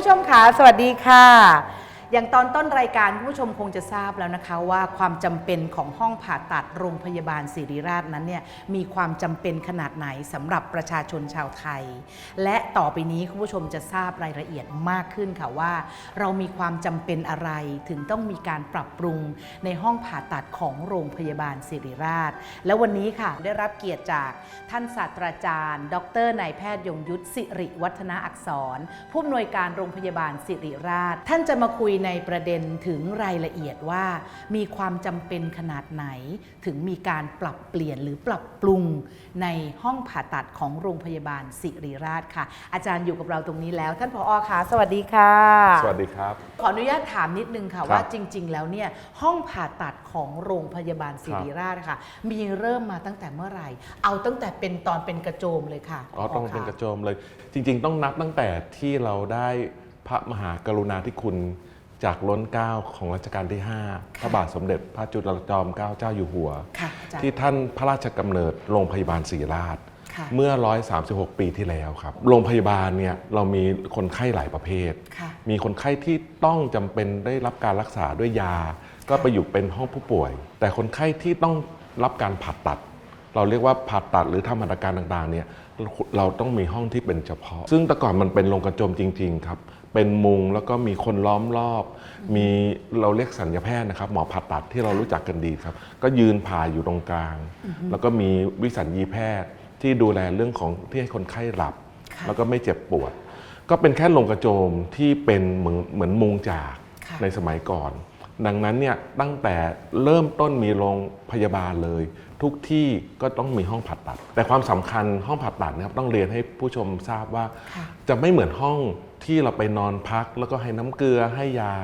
ผู้ชมคะสวัสดีค่ะ อย่างตอนต้นรายการคุณผู้ชมคงจะทราบแล้วนะคะว่าความจำเป็นของห้องผ่าตัดโรงพยาบาลศิริราชนั้นเนี่ยมีความจำเป็นขนาดไหนสำหรับประชาชนชาวไทย และต่อไปนี้คุณผู้ชมจะทราบรายละเอียดมากขึ้นค่ะว่า เรามีความจำเป็นอะไรถึงต้องมีการปรับปรุงในห้องผ่าตัดของโรงพยาบาลศิริราช และวันนี้ค่ะได้รับเกียรติจากท่านศาสตราจารย์ ดรนายแพทย์ยงยุทธสิริวัฒนาอักษร ผู้อำนวยการโรงพยาบาลศิริราช ท่านจะมาคุยในประเด็นถึงรายละเอียดว่า มีความจำเป็นขนาดไหน ถึงมีการปรับเปลี่ยนหรือปรับปรุงในห้องผ่าตัดของโรงพยาบาลศิริราชค่ะ อาจารย์อยู่กับเราตรงนี้แล้ว ท่านผอคะสวัสดีค่ะ สวัสดีครับ ขออนุญาตถามนิดนึงค่ะครับว่าจริง ๆ แล้วเนี่ยห้องผ่าตัดของโรงพยาบาลศิริราชค่ะ มีเริ่มมาตั้งแต่เมื่อไหร่ เอาตั้งแต่เป็นตอนเป็นกระโจมเลยค่ะอ๋อต้องค่ะเป็นกระโจมเลย จริง ๆ ต้องนับตั้งแต่ที่เราได้พระมหากรุณาธิคุณ จากล้นเกล้าของรัชกาลที่ 5 พระบาทสมเด็จพระจุลจอมเกล้าเจ้าอยู่หัวค่ะอาจารย์ที่ท่านพระราชกำเนิดโรงพยาบาลศรีราชค่ะเมื่อ 136 ปีที่แล้วครับ โรงพยาบาลเนี่ยเรามีคนไข้หลายประเภทค่ะมีคนไข้ที่ต้องจำเป็นได้รับการรักษาด้วยยา ก็ไปอยู่เป็นห้องผู้ป่วย แต่คนไข้ที่ต้องรับการผ่าตัด เราเรียกว่าผ่าตัดหรือทำหัตถการต่างๆเนี่ยเราต้องมีห้องที่เป็นเฉพาะ ซึ่งแต่ก่อนมันเป็นโรงกระโจมจริง ๆ ครับ เป็นมุงแล้วก็มีคนล้อมรอบ มีเราเรียกสัญญาแพทย์นะครับ หมอผ่าตัดที่เรารู้จักกันดีครับ ก็ยืนผ่าอยู่ตรงกลาง แล้วก็มีวิสัญญีแพทย์ที่ดูแลเรื่องของที่ให้คนไข้หลับค่ะแล้วก็ไม่เจ็บปวด ก็เป็นแค่โรงกระโจมที่เป็นเหมือนเหมือนมุงจากค่ะในสมัยก่อน ดังนั้นเนี่ยตั้งแต่เริ่มต้นมีโรงพยาบาลเลย ทุกที่ก็ต้องมีห้องผ่าตัด แต่ความสำคัญห้องผ่าตัดนะครับต้องเรียนให้ผู้ชมทราบว่าค่ะจะไม่เหมือนห้องที่เราไปนอนพัก แล้วก็ให้น้ำเกลือให้ยา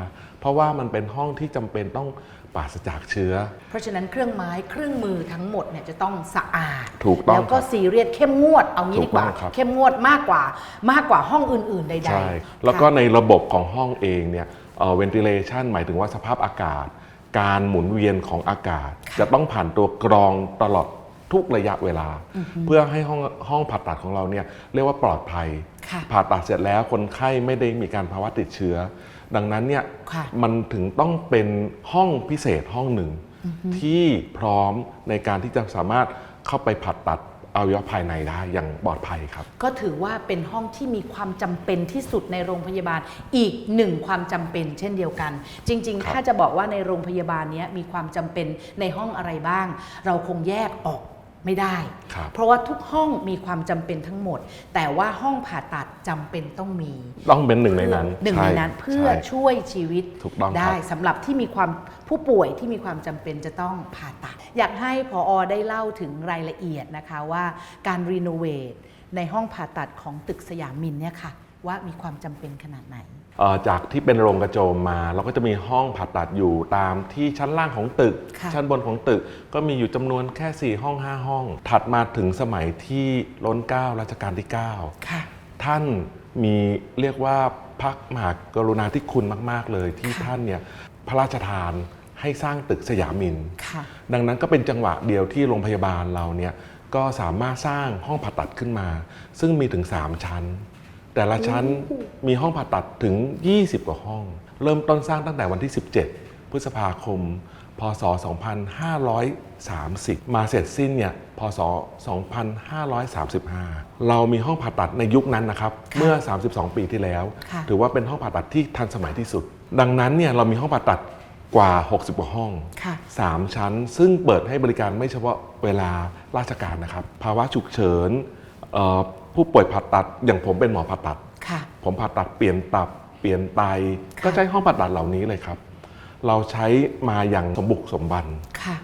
เพราะว่ามันเป็นห้องที่จำเป็นต้องปราศจากเชื้อ เพราะฉะนั้นเครื่องไม้เครื่องมือทั้งหมดเนี่ยจะต้องสะอาด ถูกต้องแล้วก็ครับซีเรียสเข้มงวดเอางี้ถูดีกกว่าต้องครับเข้มงวดมากกว่ามากกว่าห้องอื่น ๆ ใดๆใช่แล้วก็ค่ะในระบบของห้องเองเนี่ย เอ่อ ventilation หมายถึงว่าสภาพอากาศ การหมุนเวียนของอากาศ จะต้องผ่านตัวกรองตลอดทุกระยะเวลา เพื่อให้ห้องห้องผ่าตัดของเราเนี่ยเรียกว่าปลอดภัยค่ะผ่าตัดเสร็จแล้วคนไข้ไม่ได้มีการภาวะติดเชื้อ ดังนั้นเนี่ยค่ะมันถึงต้องเป็นห้องพิเศษห้องหนึ่ง ที่พร้อมในการที่จะสามารถเข้าไปผ่าตัด อวัยวะภายในได้อย่างปลอดภัยครับ ก็ถือว่าเป็นห้องที่มีความจำเป็นที่สุดในโรงพยาบาลอีกหนึ่งความจำเป็นเช่นเดียวกัน จริงครับๆถ้าจะบอกว่าในโรงพยาบาลเนี้ยมีความจำเป็นในห้องอะไรบ้าง เราคงแยกออก ไม่ได้ครับเพราะว่าทุกห้องมีความจำเป็นทั้งหมด แต่ว่าห้องผ่าตัดจำเป็นต้องมี ต้องเป็นหนึ่งในนั้นหนึ่งในนั้นช่เพื่อใช่ช่วยชีวิตถูกต้องครับได้สำหรับที่มีความผู้ป่วยที่มีความจำเป็นจะต้องผ่าตัด อยากให้พออได้เล่าถึงรายละเอียดนะคะว่าการรีโนเวทในห้องผ่าตัดของตึกสยามมินเนี่ยค่ะว่ามีความจำเป็นขนาดไหนเอ่อ จากที่เป็นโรงกระโจมมา เราก็จะมีห้องผ่าตัดอยู่ตามที่ชั้นล่างของตึกค่ะชั้นบนของตึกก็มีอยู่จำนวนแค่ 4 ห้อง 5 ห้อง ถัดมาถึงสมัยที่ล้นเกล้ารัชกาลที่9ค่ะท่านมีเรียกว่าพระมหากรุณาธิคุณมาก ๆ เลยที่ค่ะท่านเนี่ยพระราชทานให้สร้างตึกสยามินค่ะดังนั้นก็เป็นจังหวะเดียวที่โรงพยาบาลเราเนี่ยก็สามารถสร้างห้องผ่าตัดขึ้นมา ซึ่งมีถึง 3 ชั้น แต่ละชั้นมีห้องผ่าตัดถึง 20 กว่าห้อง เริ่มต้นสร้างตั้งแต่วันที่ 17 พฤษภาคม พศ 2530 มาเสร็จสิ้นเนี่ย พศ 2535 เรามีห้องผ่าตัดในยุคนั้นนะครับ เมื่อ 32 ปีที่แล้วค่ะถือว่าเป็นห้องผ่าตัดที่ทันสมัยที่สุด ดังนั้นเนี่ยเรามีห้องผ่าตัดกว่า 60 กว่าห้องค่ะ3ชั้น ซึ่งเปิดให้บริการไม่เฉพาะเวลาราชการนะครับ ภาวะฉุกเฉินเอ่อ ผู้ป่วยผ่าตัดอย่างผมเป็นหมอผ่าตัด ค่ะ ผมผ่าตัดเปลี่ยนตับเปลี่ยนไตค่ะ ก็ใช้ห้องผ่าตัดเหล่านี้เลยครับ เราใช้มาอย่างสมบุกสมบัน ค่ะ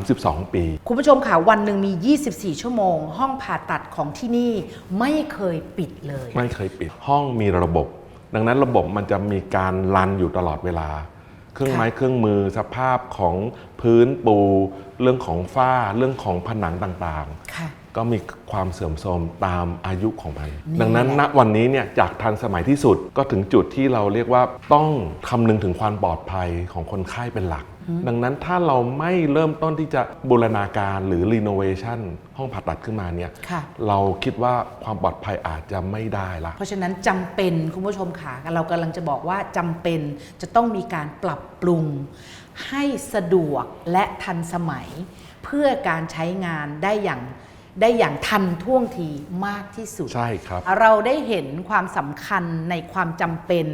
32 ปี คุณผู้ชมค่ะวันหนึ่งมี 24 ชั่วโมง ห้องผ่าตัดของที่นี่ไม่เคยปิดเลย ไม่เคยปิดห้องมีระบบ ดังนั้นระบบมันจะมีการรันอยู่ตลอดเวลา เครื่องไม้เครื่องมือสภาพของพื้นปู เรื่องของฝ้า เรื่องของผนังต่างๆค่ะ ก็มีความเสื่อมโทรมตามอายุของมันนี่ดังนั้นแหณละวันนี้เนี่ยจากทันสมัยที่สุดก็ถึงจุดที่เราเรียกว่าต้องคำนึงถึงความปลอดภัยของคนไข้เป็นหลัก ดังนั้นถ้าเราไม่เริ่มต้นที่จะบูรณาการหรือรีโนเวชันห้องผ่าตัดขึ้นมาเนี่ยค่ะ เราคิดว่าความปลอดภัยอาจจะไม่ได้ละ เพราะฉะนั้นจำเป็นคุณผู้ชมค่ะเรากำลังจะบอกว่าจำเป็นจะต้องมีการปรับปรุง ให้สะดวกและทันสมัย เพื่อการใช้งานได้อย่าง ได้อย่างทันท่วงทีมากที่สุด ใช่ครับ เราได้เห็นความสำคัญในความจำเป็น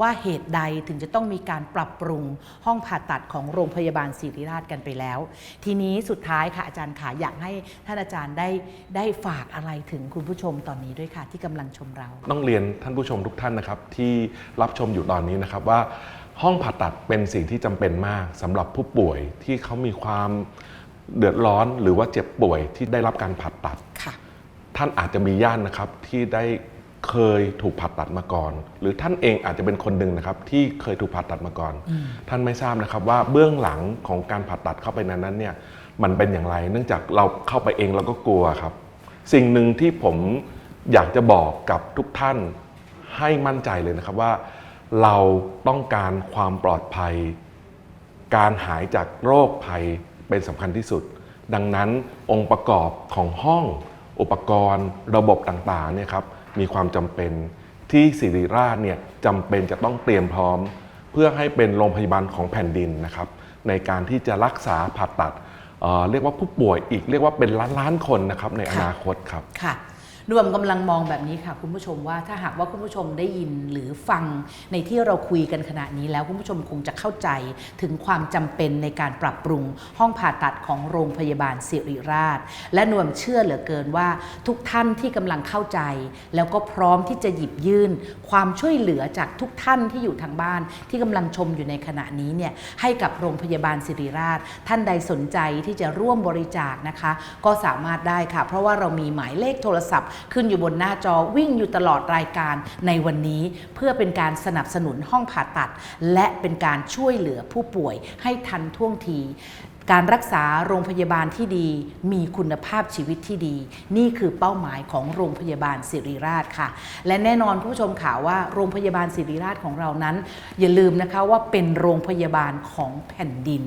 ว่าเหตุใดถึงจะต้องมีการปรับปรุงห้องผ่าตัดของโรงพยาบาลศิริราชกันไปแล้ว ทีนี้สุดท้ายค่ะอาจารย์ค่ะอยากให้ท่านอาจารย์ได้ได้ฝากอะไรถึงคุณผู้ชมตอนนี้ด้วยค่ะ ที่กำลังชมเรา ต้องเรียนท่านผู้ชมทุกท่านนะครับที่รับชมอยู่ตอนนี้นะครับว่าห้องผ่าตัดเป็นสิ่งที่จำเป็นมากสำหรับผู้ป่วยที่เขามีความ เดือดร้อนหรือว่าเจ็บป่วยที่ได้รับการผ่าตัด ค่ะ ท่านอาจจะมีญาตินะครับที่ได้เคยถูกผ่าตัดมาก่อน หรือท่านเองอาจจะเป็นคนหนึ่งนะครับ ที่เคยถูกผ่าตัดมาก่อนท่านไม่ทราบนะครับว่าเบื้องหลังของการผ่าตัดเข้าไปนั้นนั้นเนี่ยมันเป็นอย่างไร เนื่องจากเราเข้าไปเองเราก็กลัวครับ สิ่งหนึ่งที่ผมอยากจะบอกกับทุกท่านให้มั่นใจเลยนะครับว่า เราต้องการความปลอดภัย การหายจากโรคภัย เป็นสำคัญที่สุด ดังนั้นองค์ประกอบของห้องอุปกรณ์ระบบต่างๆเนี่ยครับมีความจำเป็นที่ศิริราชเนี่ยจำเป็นจะต้องเตรียมพร้อม เพื่อให้เป็นโรงพยาบาลของแผ่นดินนะครับในการที่จะรักษาผ่าตัดเเรียกว่าผู้ป่วยอีกเรียกว่าเป็นล้านล้านๆคนนะครับในอนาคตครับค่ะ รวมกำลังมองแบบนี้ค่ะ คุณผู้ชมว่าถ้าหากว่าคุณผู้ชมได้ยินหรือฟังในที่เราคุยกันขณะนี้แล้วคุณผู้ชมคงจะเข้าใจถึงความจำเป็นในการปรับปรุงห้องผ่าตัดของโรงพยาบาลสิริราช และนวมเชื่อเหลือเกินว่าทุกท่านที่กำลังเข้าใจ แล้วก็พร้อมที่จะหยิบยื่น ความช่วยเหลือจากทุกท่านที่อยู่ทางบ้าน ที่กำลังชมอยู่ในขณะนี้เนี่ยให้กับโรงพยาบาลสิริราช ท่านใดสนใจที่จะร่วมบริจาคนะคะ ก็สามารถได้ค่ะ เพราะว่าเรามีหมายเลขโทรศัพท์ขึ้นอยู่บนหน้าจอวิ่งอยู่ตลอดรายการในวันนี้ เพื่อเป็นการสนับสนุนห้องผ่าตัด และเป็นการช่วยเหลือผู้ป่วยให้ทันท่วงที การรักษาโรงพยาบาลที่ดี มีคุณภาพชีวิตที่ดี นี่คือเป้าหมายของโรงพยาบาลสิริราชค่ะ และแน่นอนผู้ชมข่าวว่าโรงพยาบาลสิริราชของเรานั้น อย่าลืมนะคะว่าเป็นโรงพยาบาลของแผ่นดิน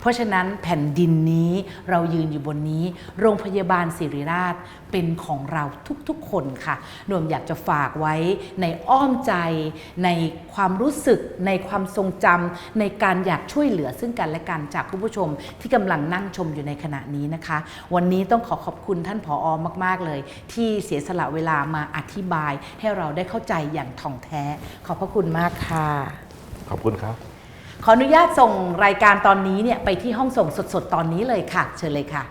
เพราะฉะนั้นแผ่นดินนี้เรายืนอยู่บนนี้ โรงพยาบาลสิริราชเป็นของเราทุกๆคนค่ะนวมอยากจะฝากไว้ในอ้อมใจ ในความรู้สึก ในความทรงจำในการอยากช่วยเหลือซึ่งกันและกันจากคุณผู้ชมที่กำลังนั่งชมอยู่ในขณะนี้นะคะ วันนี้ต้องขอขอบคุณท่านผออมาก ๆ เลย ที่เสียสละเวลามาอธิบายให้เราได้เข้าใจอย่างถ่องแท้ ขอบพระคุณมากค่ะ ขอบคุณครับ ขออนุญาตส่งรายการตอนนี้เนี่ยไปที่ห้องส่งสดๆ ตอนนี้เลยค่ะ เชิญเลยค่ะ